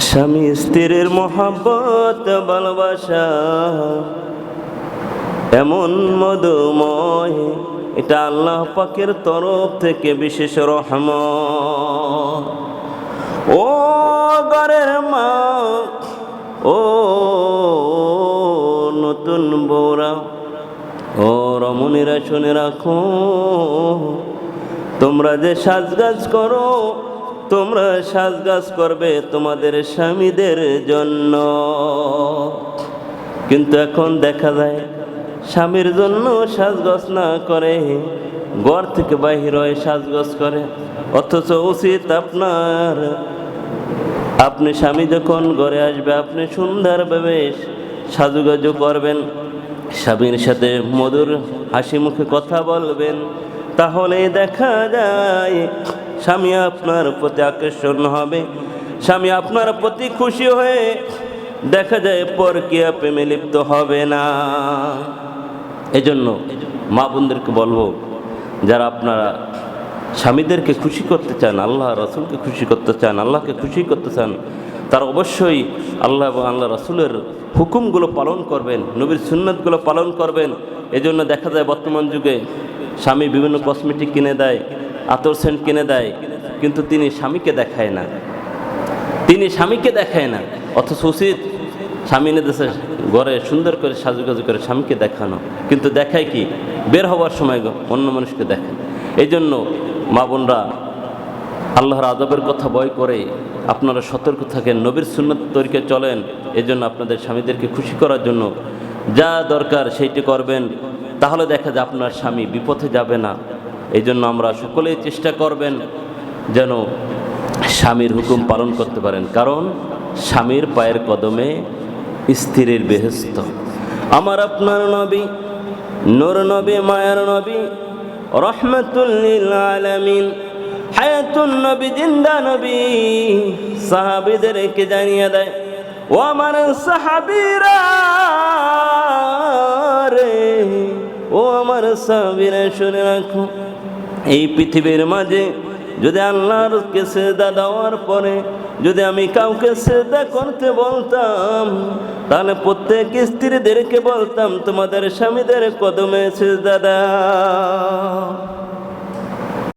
স্বামী স্ত্রীর মোহাব্বত, ভালোবাসা, এমন মধুময়। এটা আল্লাহ পাকের তরফ থেকে বিশেষ রহম ও গরের মা ও নতুন বৌরা ও রমণীরা শুনে রাখো, তোমরা যে সাজগাজ করো তোমরা সাজগাজ করবে তোমাদের স্বামীদের জন্য। কিন্তু এখন দেখা যায়, স্বামীর জন্য সাজগজ না করে, ঘর থেকে বাহির হয়ে সাজগজ করে। অথচ উচিত আপনার, আপনি স্বামী যখন ঘরে আসবে, আপনি সুন্দরভাবে সাজুগাজু করবেন, স্বামীর সাথে মধুর হাসি মুখে কথা বলবেন তাহলে দেখা যায় স্বামী আপনার প্রতি আকর্ষণ হবে। স্বামী আপনার প্রতি খুশি হয়ে দেখা যায় পর পরকিয়া প্রেমে লিপ্ত হবে না। এজন্য মা বোনদেরকে বলব, যারা আপনারা স্বামীদেরকে খুশি করতে চান, আল্লাহ রসুলকে খুশি করতে চান, আল্লাহকে খুশি করতে চান, তারা অবশ্যই আল্লাহ এবং আল্লাহ রসুলের হুকুমগুলো পালন করবেন, নবীর সুন্নতগুলো পালন করবেন। এজন্য দেখা যায় বর্তমান যুগে স্বামী বিভিন্ন কসমেটিক কিনে দেয় আতর সেন্ট কিনে দেয়, কিন্তু তিনি স্বামীকে দেখায় না। তিনি স্বামীকে দেখায় না, অথচ উচিত স্বামী দেশে ঘরে সুন্দর করে সাজুগাজু করে স্বামীকে দেখানো। কিন্তু দেখায় কি? বের হওয়ার সময় অন্য মানুষকে দেখায় এই জন্য মা বোনরা আল্লাহর আদবের কথা ভয় করে, আপনারা সতর্ক থাকেন, নবীর সুন্নত তরিকে চলেন এই জন্য আপনাদের স্বামীদেরকে খুশি করার জন্য যা দরকার সেইটি করবেন। তাহলে দেখা যায় আপনার স্বামী বিপথে যাবে না। এই জন্য আমরা সকলেই চেষ্টা করবেন যেন স্বামীর হুকুম পালন করতে পারেন। কারণ স্বামীর পায়ের কদমে স্ত্রীর বেহস্ত আমার আপনার নবী, নূর নবী, মায়ার নবী রহমতুল্লিল আলামিন, হায়াতুন নবী, জিন্দা নবী সাহাবিদেরকে জানিয়ে দেয়, ও আমার সাহাবিরা রে, ও আমার সাহাবিরা, শুনে রাখো। এই পৃথিবীর মাঝে যদি আল্লাহর সেদা দেওয়ার পরে যদি আমি কাউকে সেদা করতে বলতাম, তাহলে প্রত্যেক স্ত্রীদেরকে বলতাম, তোমাদের স্বামীদের কদমে সেদা দাও।